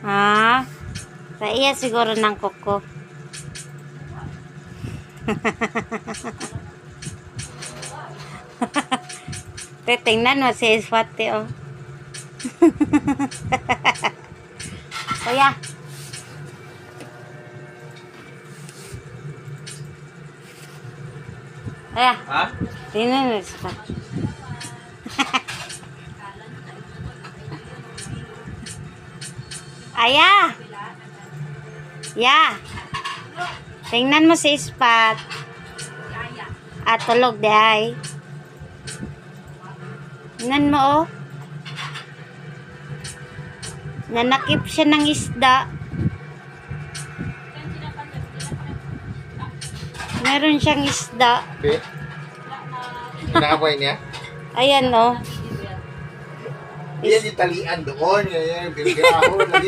Ha? Sa iya siguro ng kuko. Te, tingnan mo si Swati, oh. Kuya. Kuya, Ha? tingnan mo si Swati. Aya! Ya! Tingnan mo si Spot. At tulog di ay. Tingnan mo oh. Nanakip siya ng isda. Meron siyang isda. Be? Inaway niya? Ayan oh. Yan yung talian doon. Yan yung.